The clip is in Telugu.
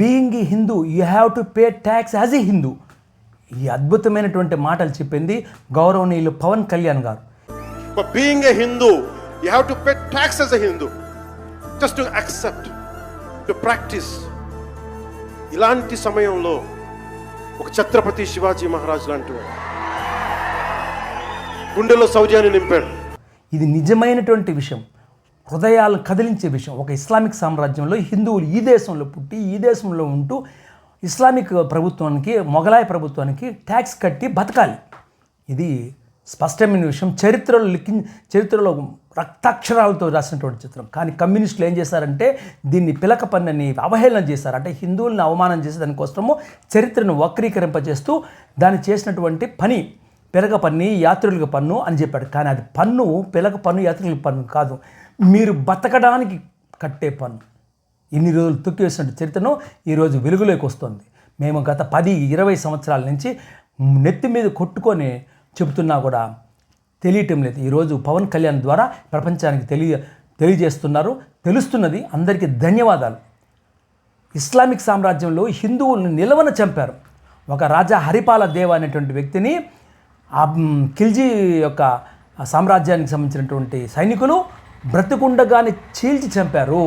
Being a Hindu you have to pay tax as a Hindu ఈ అద్భుతమైనటువంటి మాటలు చెప్పింది గౌరవనీయులు పవన్ కళ్యాణ్ గారు. Being a Hindu, you have to pay tax as a Hindu. Just to accept, to practice. ఇలాంటి సమయంలో ఒక ఛత్రపతి శివాజీ మహారాజ్ లాంటి వాడు. గుండెలో శౌర్యాన్ని నింపాడు. ఇది నిజమైనటువంటి విషయం. హృదయాలను కదిలించే విషయం. ఒక ఇస్లామిక్ సామ్రాజ్యంలో హిందువులు ఈ దేశంలో పుట్టి ఈ దేశంలో ఉంటూ ఇస్లామిక్ ప్రభుత్వానికి మొఘలాయ ప్రభుత్వానికి ట్యాక్స్ కట్టి బతకాలి. ఇది స్పష్టమైన విషయం. చరిత్రలో లిఖి చరిత్రలో రక్తాక్షరాలతో రాసినటువంటి చిత్రం. కానీ కమ్యూనిస్టులు ఏం చేశారంటే దీన్ని పిలక పన్నని అవహేళన చేశారు. అంటే హిందువులను అవమానం చేసే దానికోసము చరిత్రను వక్రీకరింపజేస్తూ దాన్ని చేసినటువంటి పని పిలక పన్ని యాత్రికుల పన్ను అని చెప్పాడు. కానీ అది పన్ను పిలక పన్ను యాత్రికుల పన్ను కాదు. మీరు బతకడానికి కట్టే పన్ను. ఇన్ని రోజులు తొక్కివేసిన చరిత్రను ఈరోజు వెలుగులోకి వస్తుంది. మేము గత పది ఇరవై సంవత్సరాల నుంచి నెత్తి మీద కొట్టుకొని చెబుతున్నా కూడా తెలియటం లేదు. ఈరోజు పవన్ కళ్యాణ్ ద్వారా ప్రపంచానికి తెలియ తెలియజేస్తున్నారు తెలుస్తున్నది. అందరికీ ధన్యవాదాలు. ఇస్లామిక్ సామ్రాజ్యంలో హిందువులను నిలవన చంపారు. ఒక రాజా హరిపాల దేవ అనేటువంటి వ్యక్తిని ఆ ఖిల్జీ యొక్క సామ్రాజ్యానికి సంబంధించినటువంటి సైనికులు బ్రతికుండగానే చీల్చి చంపారు.